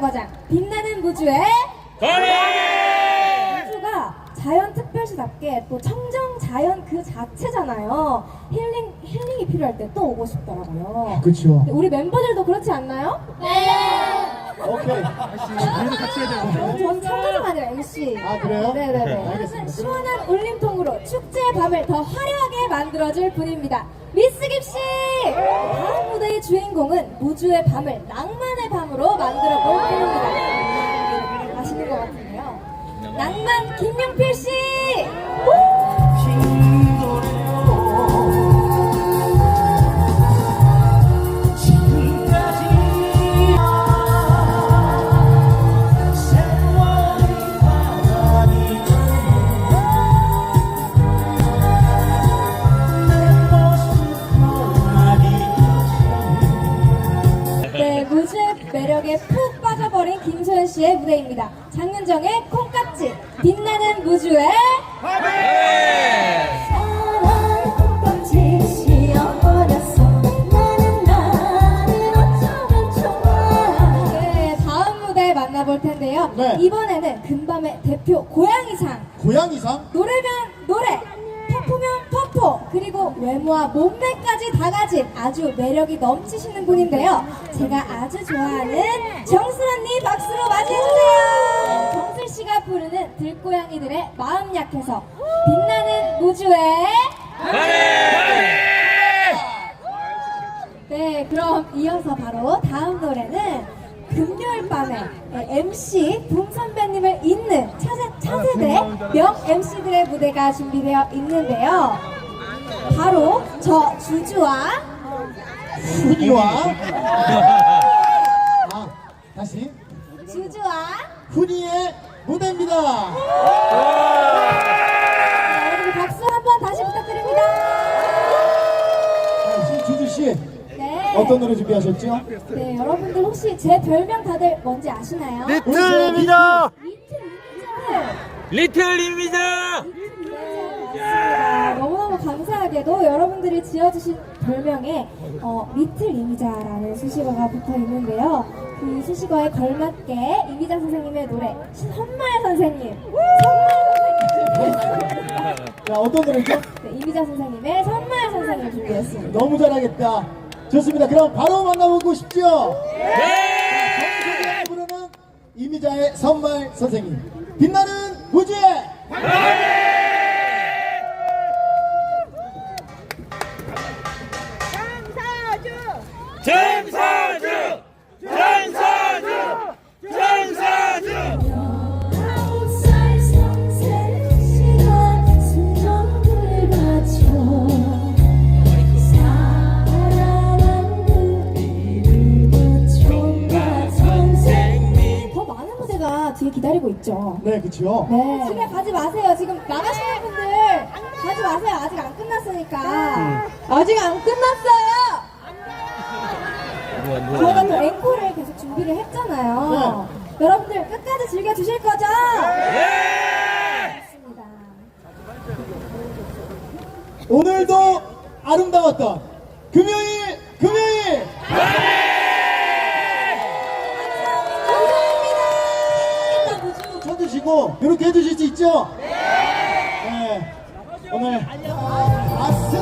정거장 빛나는 무주의 무주가 자연 특별시답게 또 청정 자연 그 자체잖아요. 힐링 힐링이 필요할 때 또 오고 싶더라고요. 그렇죠. 근데 우리 멤버들도 그렇지 않나요? 오케이. 전 참가자가 아니라 MC. 아, 그래요? 네네네. 알겠습니다. 시원한 울림통으로 축제의 밤을 더 화려하게 만들어줄 분입니다. 미스 깁씨! 다음 무대의 주인공은 무주의 밤을 낭만의 밤으로 만들어 볼 분입니다. 매력에 푹 빠져버린 김소연 씨의 무대입니다. 장윤정의 콩깍지, 빛나는 무주의 좋아 네, 다음 무대 만나볼 텐데요. 네. 이번에는 금밤의 대표 고양이상. 고양이상? 노래면 외모와 몸매까지 다 가진 아주 매력이 넘치시는 분인데요. 제가 아주 좋아하는 정슬 언니 박수로 맞이해주세요. 정슬 씨가 부르는 들고양이들의 마음 약해서 빛나는 무주의 네, 그럼 이어서 바로 다음 노래는 금요일 밤에 MC 붐 선배님을 잇는 차세, 차세대 명 MC들의 무대가 준비되어 있는데요. 바로 저 주주와 훈이와 아 다시 주주와 훈이의 무대입니다. 자, 여러분 박수 한번 다시 부탁드립니다. 시- 주주 씨 네. 어떤 노래 준비하셨죠? 네, 여러분들 혹시 제 별명 다들 뭔지 아시나요? 리틀입니다. 리틀 리틀. 리틀입니다. 여러분들이 지어주신 별명에 어, 리틀 이미자라는 수식어가 붙어 있는데요. 그 수식어에 걸맞게 이미자 선생님의 노래 선말 선생님, 선말 선생님, 자 어떤 노래죠? 네, 이미자 선생님의 선말 선생님 준비했습니다. 너무 잘하겠다. 좋습니다. 그럼 바로 만나보고 싶죠? 네. 정수가 부르는 이미자의 선말 선생님 빛나는 무지의 뒤에 기다리고 있죠. 네 그쵸 네. 집에 가지 마세요. 지금 나가시는 분들 가지 마세요. 아직 안 끝났으니까. 아직 안 끝났어요. 저희가 또 앵콜을 계속 준비를 했잖아요. 여러분들 끝까지 즐겨 주실 거죠? 예. 좋습니다. 오늘도 아름다웠던 금요일 않고 이렇게 해주실 수 있죠? 네. 네. 오늘 아세